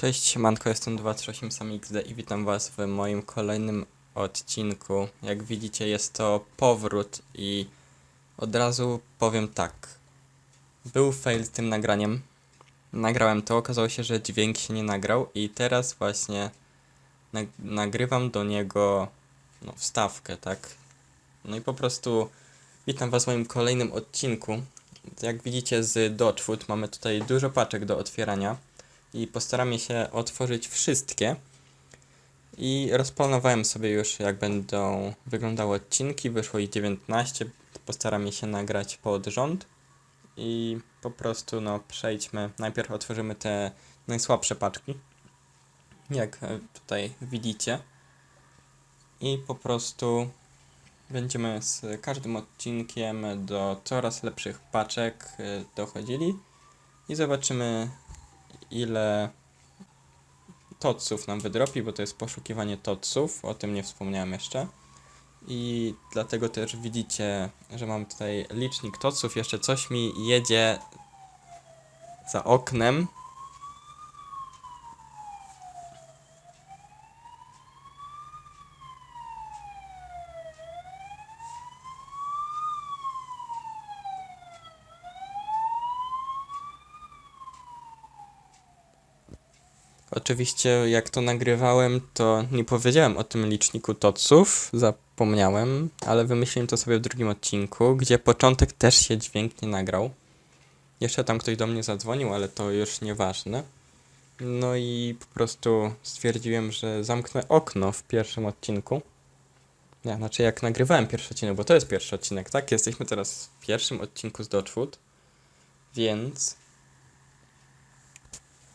Cześć, siemanko, jestem 238samXD i witam was w moim kolejnym odcinku. Jak widzicie jest to powrót i od razu powiem tak. Był fail z tym nagraniem. Nagrałem to, okazało się, że dźwięk się nie nagrał i teraz właśnie nag nagrywam do niego no, wstawkę, tak? No i po prostu witam was w moim kolejnym odcinku. Jak widzicie z Dodgewood mamy tutaj dużo paczek do otwierania i postaramy się otworzyć wszystkie. I rozplanowałem sobie już, jak będą wyglądały odcinki. Wyszło ich 19. Postaramy się nagrać pod rząd. I po prostu, no, przejdźmy. Najpierw otworzymy te najsłabsze paczki. Jak tutaj widzicie. I po prostu będziemy z każdym odcinkiem do coraz lepszych paczek dochodzili. I zobaczymy, ile toców nam wydropi, bo to jest poszukiwanie toców, o tym nie wspomniałem jeszcze. I dlatego też widzicie, że mam tutaj licznik toców, jeszcze coś mi jedzie za oknem. Oczywiście, jak to nagrywałem, to nie powiedziałem o tym liczniku toców, zapomniałem, ale wymyśliłem to sobie w drugim odcinku, gdzie początek też się dźwięk nie nagrał. Jeszcze tam ktoś do mnie zadzwonił, ale to już nieważne. No i po prostu stwierdziłem, że zamknę okno w pierwszym odcinku. Nie, znaczy jak nagrywałem pierwszy odcinek, bo to jest pierwszy odcinek, tak? Jesteśmy teraz w pierwszym odcinku z Dodgewood, więc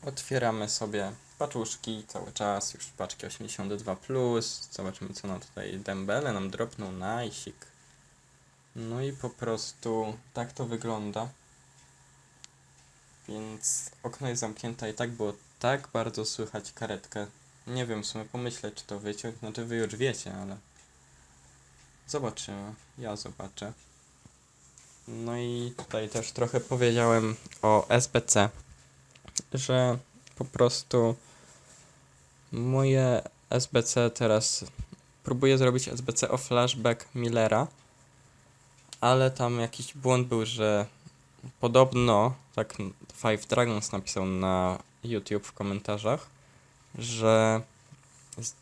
Otwieramy sobie paczuszki cały czas, już paczki 82+. Plus. Zobaczymy co nam tutaj Dembele nam dropnął, najsik. No i po prostu tak to wygląda. Więc okno jest zamknięte i tak było tak bardzo słychać karetkę. Nie wiem, w sumie pomyślę czy to wyciąć, znaczy wy już wiecie, ale zobaczymy. Ja zobaczę. No i tutaj też trochę powiedziałem o SBC że po prostu moje SBC teraz próbuję zrobić SBC o flashback Millera, ale tam jakiś błąd był, że podobno, tak Five Dragons napisał na YouTube w komentarzach, że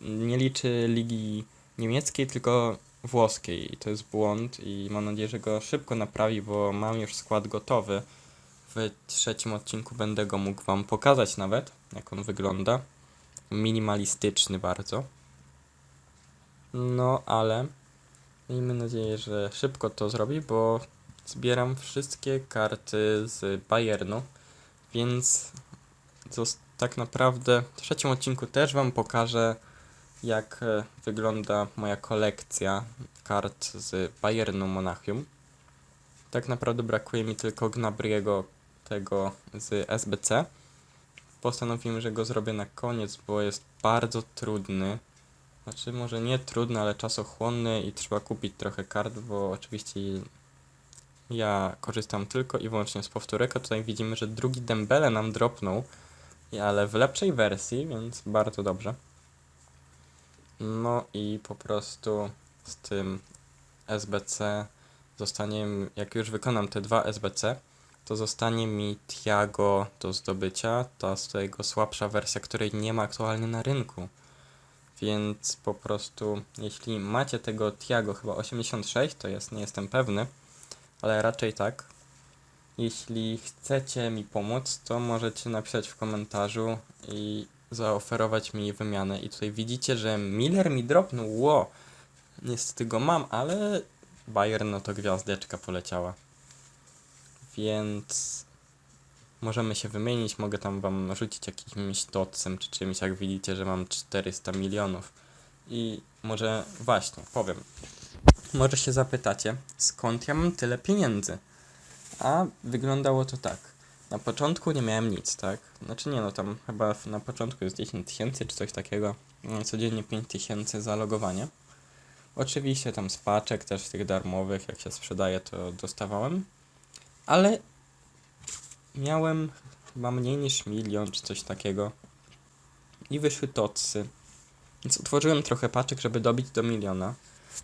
nie liczy ligi niemieckiej, tylko włoskiej. I to jest błąd i mam nadzieję, że go szybko naprawi, bo mam już skład gotowy w trzecim odcinku będę go mógł Wam pokazać nawet, jak on wygląda. Minimalistyczny bardzo. No, ale miejmy nadzieję, że szybko to zrobi, bo zbieram wszystkie karty z Bayernu, więc tak naprawdę w trzecim odcinku też Wam pokażę, jak e, wygląda moja kolekcja kart z Bayernu Monachium. Tak naprawdę brakuje mi tylko Gnabriego tego z SBC. Postanowiłem, że go zrobię na koniec, bo jest bardzo trudny. Znaczy, może nie trudny, ale czasochłonny i trzeba kupić trochę kart, bo oczywiście ja korzystam tylko i wyłącznie z powtórek. A tutaj widzimy, że drugi Dembele nam dropnął, ale w lepszej wersji, więc bardzo dobrze. No i po prostu z tym SBC zostanie, jak już wykonam te dwa SBC, to zostanie mi Tiago do zdobycia, ta z tego słabsza wersja, której nie ma aktualnie na rynku. Więc po prostu, jeśli macie tego Tiago chyba 86, to jest, nie jestem pewny, ale raczej tak. Jeśli chcecie mi pomóc, to możecie napisać w komentarzu i zaoferować mi wymianę. I tutaj widzicie, że Miller mi dropnął, ło! Niestety go mam, ale Bayern no to gwiazdeczka poleciała więc możemy się wymienić. Mogę tam wam rzucić jakimś docem czy czymś, jak widzicie, że mam 400 milionów. I może właśnie, powiem. Może się zapytacie, skąd ja mam tyle pieniędzy? A wyglądało to tak. Na początku nie miałem nic, tak? Znaczy nie, no tam chyba na początku jest 10 tysięcy czy coś takiego. Codziennie 5 tysięcy za logowanie. Oczywiście tam z paczek też tych darmowych, jak się sprzedaje, to dostawałem ale miałem chyba mniej niż milion czy coś takiego. i wyszły totsy. Więc utworzyłem trochę paczek, żeby dobić do miliona.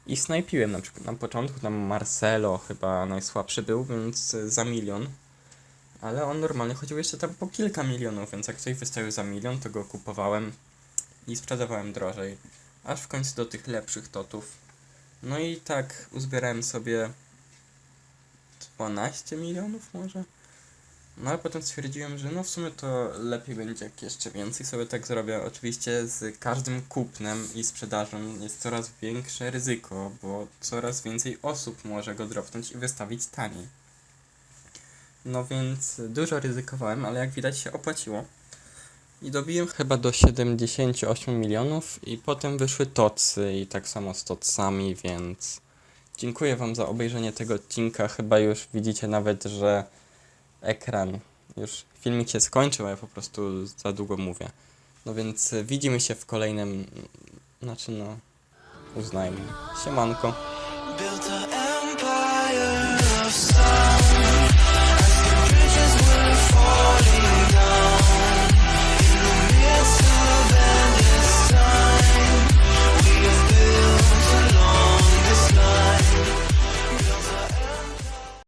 I snajpiłem na przykład na początku, tam Marcelo chyba najsłabszy był, więc za milion. Ale on normalnie chodził jeszcze tam po kilka milionów, więc jak ktoś wystawił za milion, to go kupowałem i sprzedawałem drożej. Aż w końcu do tych lepszych totów. No i tak uzbierałem sobie 12 milionów może. No ale potem stwierdziłem, że no w sumie to lepiej będzie jak jeszcze więcej sobie tak zrobię. Oczywiście z każdym kupnem i sprzedażą jest coraz większe ryzyko, bo coraz więcej osób może go dropnąć i wystawić taniej. No więc dużo ryzykowałem, ale jak widać się opłaciło. I dobiłem chyba do 78 milionów i potem wyszły tocy i tak samo z totsami, więc dziękuję wam za obejrzenie tego odcinka. Chyba już widzicie nawet, że ekran już filmik się skończył, a ja po prostu za długo mówię. No więc widzimy się w kolejnym, znaczy no, uznajmy. Siemanko.